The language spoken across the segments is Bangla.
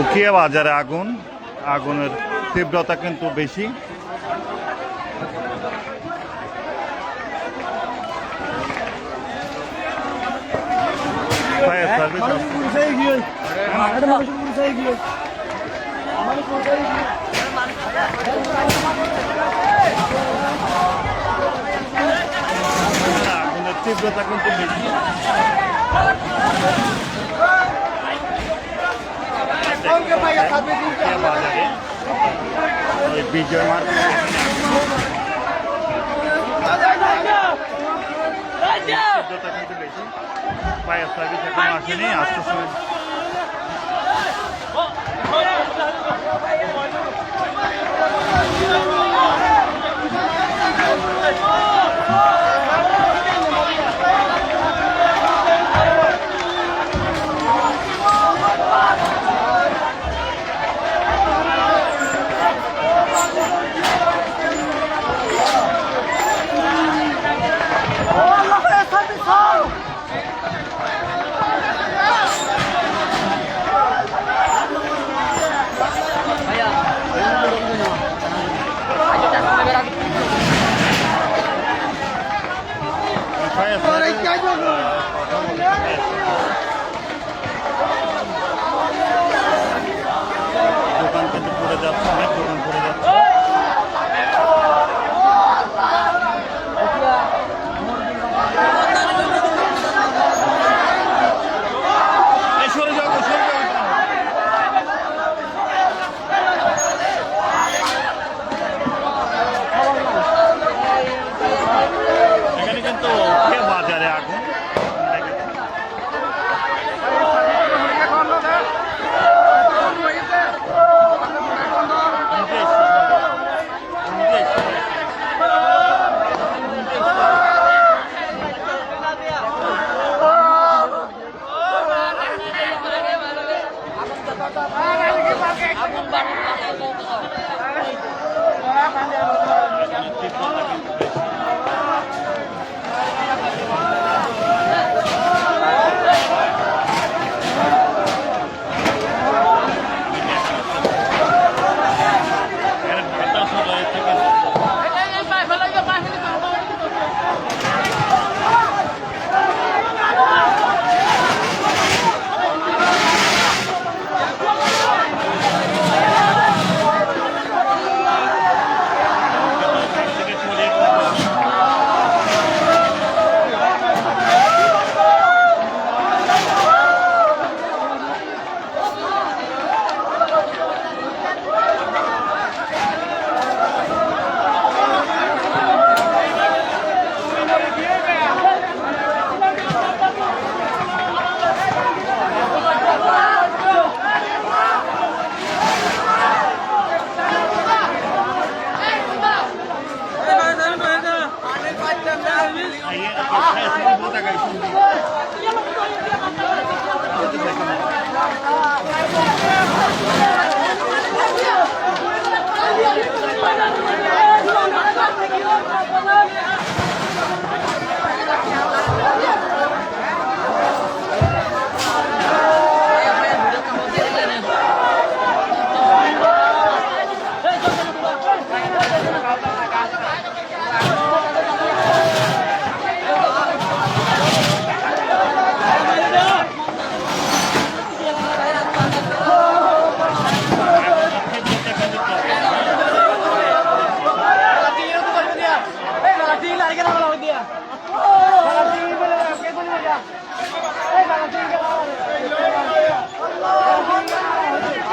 উকিয়া বাজারে আগুন? আগুনের তীব্রতা কিন্তু বেশি। ফায়ার সার্ভিস আগুনের তীব্রতা কিন্তু বেশি। বিজয় তীব্রতা কিন্তু বেশি ফায়ার সার্ভিস এখন আসেনি আসতে সময় ফায়ার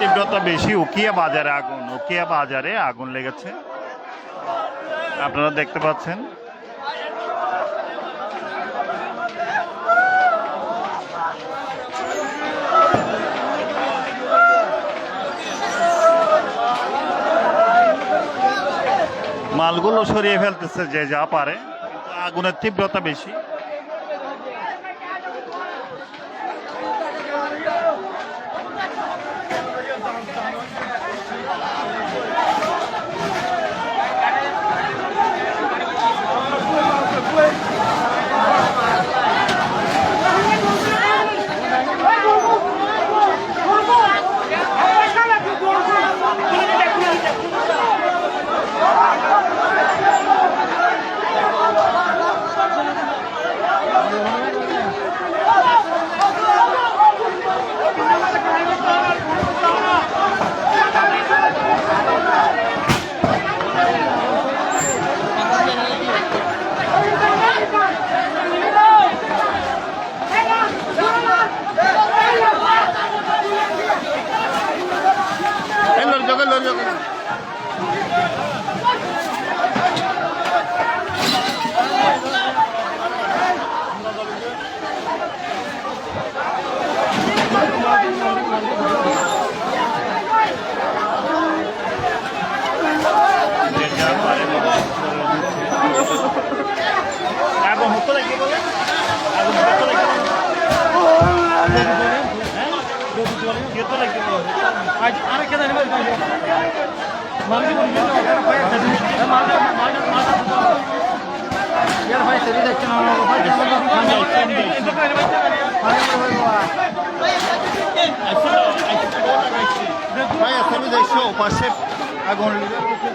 তীব্রতা বেশি উকিয়া বাজারে আগুন উকিয়া বাজারে আগুন লেগেছে। আপনারা দেখতে পাচ্ছেন। মালগুলো সরিয়ে ফেলতেছে যে যা পারে আগুনের তীব্রতা বেশি। ভাই আসলে দেখছ পাশে আগুন লেগে কাছে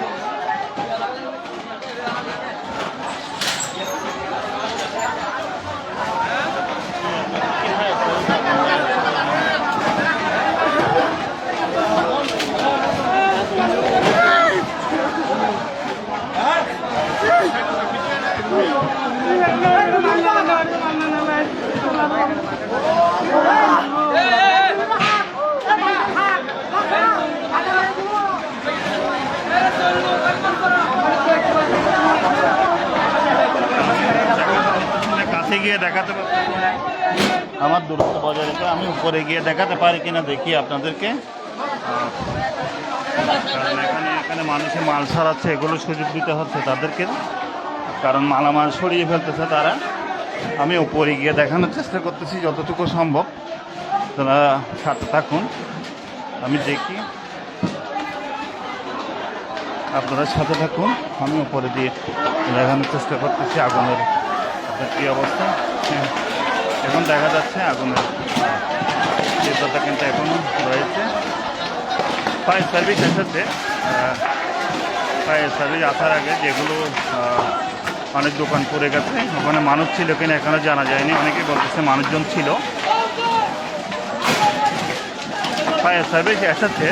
গিয়ে দেখাতে আমার দূরত্ব বজায় রেখে আমি উপরে গিয়ে দেখাতে পারি কিনা দেখি আপনাদেরকে। কারণ এখানে এখানে মানুষে মাল সারাচ্ছে এগুলো সুযোগ দিতে হচ্ছে তাদেরকে। কারণ মালামাল সরিয়ে ফেলতেছে তারা। আমি উপরে গিয়ে দেখানোর চেষ্টা করতেছি যতটুকু সম্ভব। তারা সাথে থাকুন। আমি দেখি। আপনারা সাথে থাকুন। আমি উপরে দিয়ে দেখানোর চেষ্টা করতেছি আগুনের আপনার কী অবস্থা। হ্যাঁ, এখন দেখা যাচ্ছে আগুনের তীব্রতা কিন্তু এখনও রয়েছে। ফায়ার সার্ভিস এসেছে। ফায়ার সার্ভিস আসার আগে যেগুলো অনেক দোকান পড়ে গেছে। ওখানে মানুষ ছিল কিনা এখনও জানা যায়নি। অনেকেই বলতেছে মানুষজন ছিল। ফায়ার সার্ভিস এসেছে।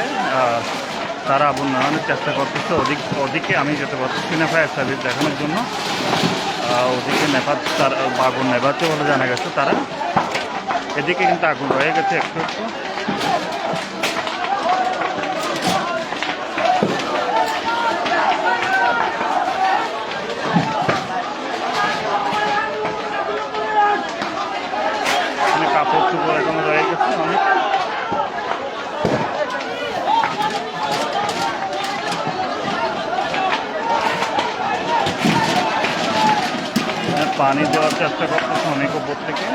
তারা আগুন নেওয়ানোর চেষ্টা করতেছে। ওদিক ওদিকে আমি যেতে পারতেছি না ফায়ার সার্ভিস দেখানোর জন্য। ওদিকে নেপাত তার আগুন নেভাতে বলে জানা গেছে তারা। এদিকে কিন্তু আগুন রয়ে গেছে একটু একটু এখানে কাপড় চুপড় এখনও রয়ে গেছে অনেক এখানে পানি দেওয়ার চেষ্টা করতেছে অনেক উপর থেকে।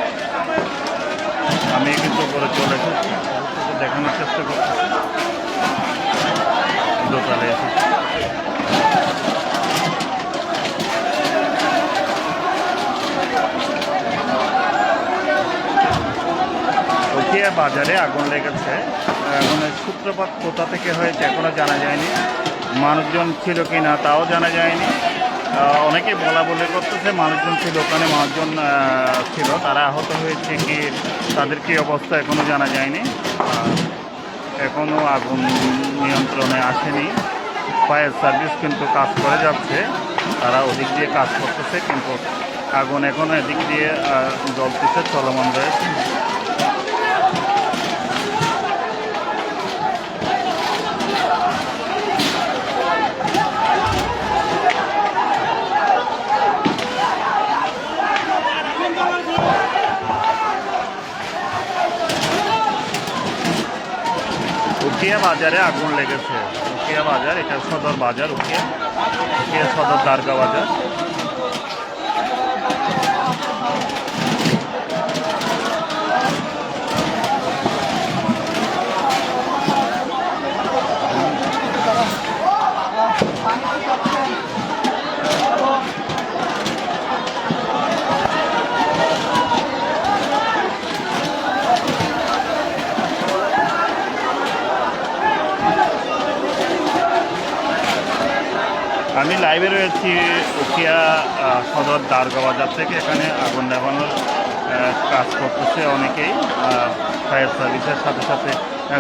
আমি কিন্তু উপরে চলে এসেছি। দেখানোর চেষ্টা করতেছি। দোকানে এসেছি। বাজারে আগুন লেগেছে। আগুনের সূত্রপাত কোথা থেকে হয়েছে এখনও জানা যায়নি। মানুষজন ছিল কি না তাও জানা যায়নি। অনেকে বলা বলে করতেছে, মানুষজন ছিল ওখানে, মানুষজন ছিল। তারা আহত হয়েছে কি, তাদের কি অবস্থা এখনও জানা যায়নি। এখনও আগুন নিয়ন্ত্রণে আসেনি। ফায়ার সার্ভিস কিন্তু কাজ করে যাচ্ছে। তারা ওদিক দিয়ে কাজ করতেছে, কিন্তু আগুন এখনও এদিক দিয়ে জ্বলতেছে, চলমান রয়েছে। উকিয়া বাজারে আগুন লেগেছে। উকিয়া বাজার এটা সদর বাজার উকিয়া। উকিয়া সদর দারগা বাজার আমি লাইভে রয়েছি আহ, সদর দারগা বাজার থেকে। এখানে আগুন নেভানোর কাজ করতেছে অনেকেই। ফায়ার সার্ভিসের সাথে সাথে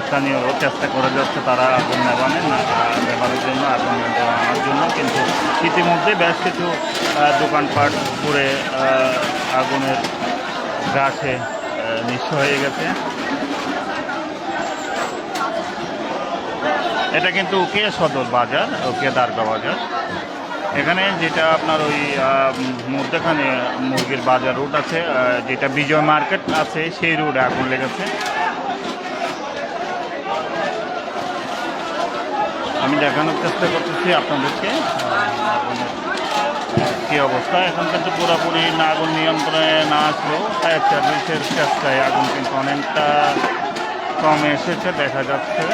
স্থানীয় চেষ্টা করে যাচ্ছে তারা আগুন নেভানে না আহ, নেভানোর জন্য আগুন নিয়ন্ত্রণ জন্য। কিন্তু ইতিমধ্যে বেশ কিছু দোকানপাট পুড়ে আগুনের গাছে নিঃস্ব হয়ে গেছে। এটা কিন্তু উকিয়া সদর বাজার, উকিয়া দারগা বাজার। এখানে যেটা আপনার ওই মধ্যখানে মুরগির বাজার রুট আছে যেটা বিজয় মার্কেট আছে, সেই রোডে আগুন লেগেছে। আমি দেখানোর চেষ্টা করতেছি আপনাদেরকে। কী অবস্থা? এখন কিন্তু পুরোপুরি না আগুন নিয়ন্ত্রণে না আসলেও ফায়ার সার্ভিসের চেষ্টায় আগুন কিন্তু অনেকটা কমে এসেছে, দেখা যাচ্ছে।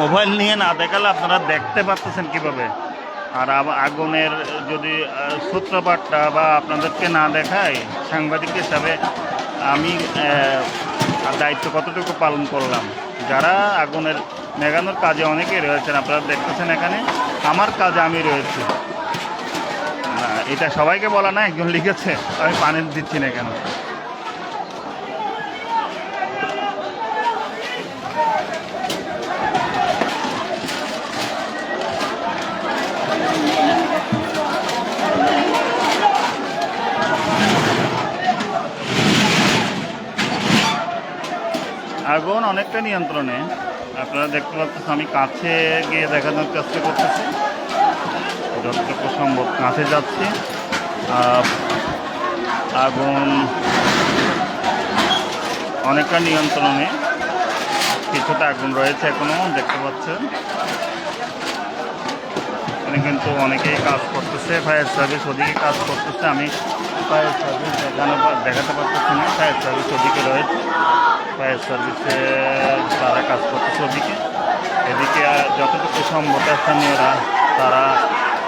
মোবাইল নিয়ে না দেখালে আপনারা দেখতে পাচ্ছেন কীভাবে? আর আগুনের যদি সূত্রপাতটা বা আপনাদেরকে না দেখায়, সাংবাদিক হিসাবে আমি দায়িত্ব কতটুকু পালন করলাম? যারা আগুনের নেগানোর কাজে অনেকেই রয়েছেন, আপনারা দেখতেছেন এখানে, আমার কাজে আমি রয়েছি। এটা সবাইকে বলা না, একজন লিখেছে, আমি পানি দিচ্ছি না কেন আগুন অনেকটা নিয়ন্ত্রণে। আপনারা দেখতে পাচ্ছেন আমি কাছে গিয়ে দেখানোর চেষ্টা করতেছি। যতটুকু সম্ভব কাছে যাচ্ছি। আগুন অনেকটা নিয়ন্ত্রণে কিছুটা আগুন রয়েছে এখনও, দেখতে পাচ্ছেন। এখানে কিন্তু অনেকেই কাজ করতেছে, ফায়ার সার্ভিস ওদিকে কাজ করতেছে। আমি ফায়ার সার্ভিস দেখানো দেখাতে পারতেছি না। ফায়ার সার্ভিস ওদিকে রয়েছে। ফায়ার সার্ভিসে তারা কাজ করতেছে ওদিকে। এদিকে যতটুকু সম্ভব স্থানীয়রা, তারা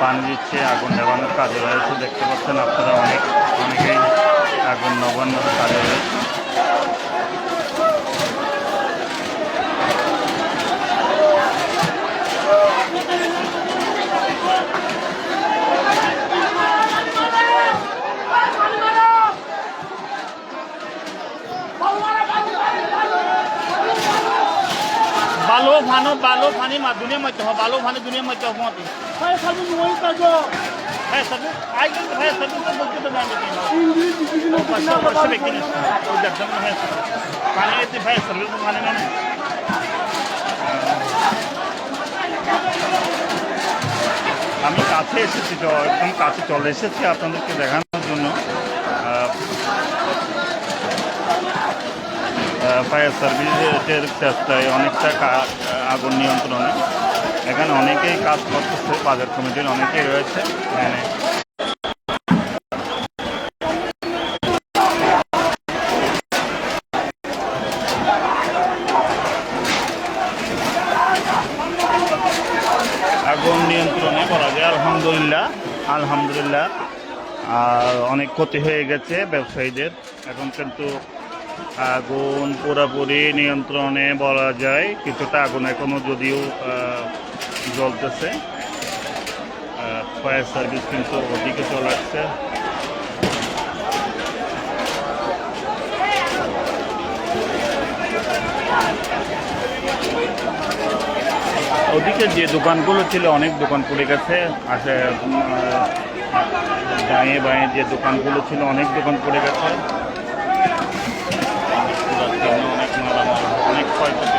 পানি দিচ্ছে, আগুন নেবানোর কাজে রয়েছে। দেখতে পাচ্ছেন আপনারা অনেক, অনেকেই আগুন নবান্নর কাজে রয়েছে। বালো ফানো বালো ফানি মা দুনিয়া মধ্যে হয় বালো ফানি দুনিয়া মধ্যে হমাতে Saya selalu nuai saja. Fire service I কিন্তু ফায়ার সার্ভিস বলতে তো জানি না Inggris di sini untuk পাঁচশো kenapa পাঁচশো balik ব্যক্তি উদ্যার জন্য ফায়ার পানি এতে ফায়ার সার্ভিস পানি মানে আমি কাছে এসেছি তো একদম কাছে চলে এসেছি আপনাদেরকে দেখানোর জন্য। ফায়ার সার্ভিসের চেষ্টায় অনেকটা আগুন নিয়ন্ত্রণে। এখানে অনেকেই কাজ করতেছে, বাজার কমিটির অনেকেই রয়েছে এখানে। আগুন নিয়ন্ত্রণে করা যায়, আলহামদুলিল্লাহ আলহামদুলিল্লাহ। আর অনেক ক্ষতি হয়ে গেছে ব্যবসায়ীদের। এখন কিন্তু আগুন পুরোপুরি নিয়ন্ত্রণে বলা যায়, কিছুটা আগুন এখনও যদিও জ্বলতেছে। ফায়ার সার্ভিস কিন্তু ওদিকে চলে আসছে ওদিকে যে দোকানগুলো ছিল, অনেক দোকান পড়ে গেছে। আসে ডাঁয়ে বাঁয়ে যে দোকানগুলো ছিল, অনেক দোকান পড়ে গেছে যার জন্য অনেক মালামাল অনেক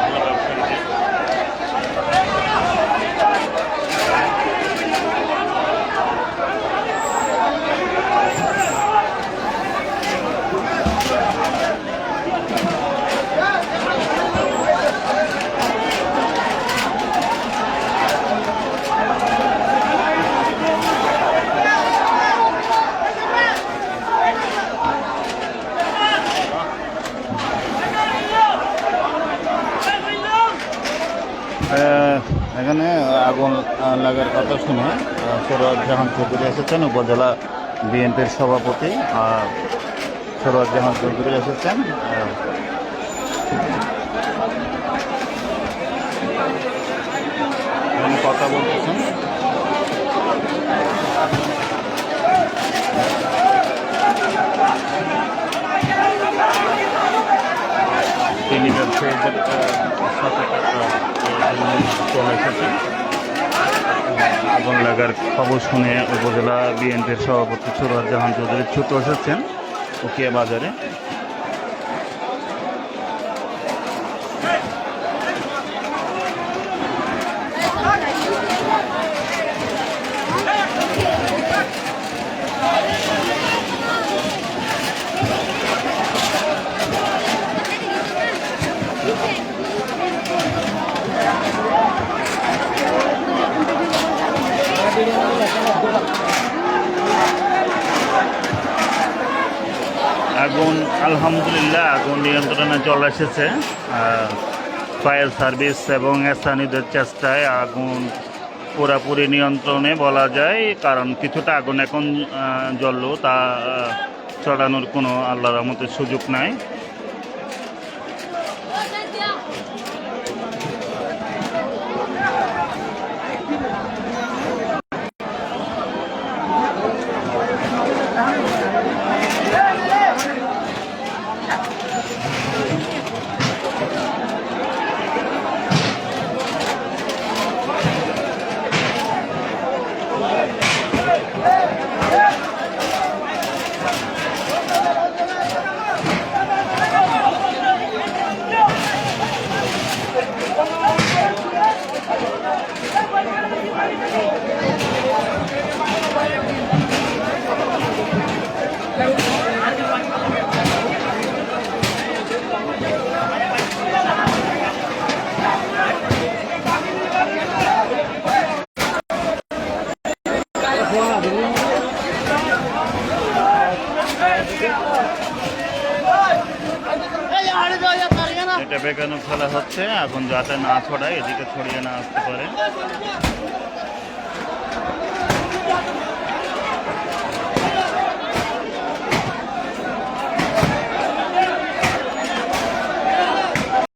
শুনে আহ, সরোয়ার জাহান চৌধুরী এসেছেন উপজেলা বিএনপির সভাপতি আর সরোয়ার জাহান চৌধুরী এসেছেন কথা বলতেছেন। তিনি ব্যবসায়ীদের সাথে চলে এসেছেন। লাগার খবর শুনে উপজেলা বিএনপির সভাপতি সুরাজ জাহান চৌধুরী ছুটে এসেছেন উকিয়া বাজারে আগুন আলহামদুলিল্লাহ, আগুন নিয়ন্ত্রণে চলে এসেছে। ফায়ার সার্ভিস এবং স্থানীয়দের চেষ্টায় আগুন পুরাপুরি নিয়ন্ত্রণে বলা যায়, কারণ কিছুটা আগুন এখন জ্বলল, তা চড়ানোর কোনো আল্লাহর মতো সুযোগ নাই এটা বেগানো ফেলা হচ্ছে আগুন যাতে না ছড়ায় এদিকে ছড়িয়ে না আসতে পারে।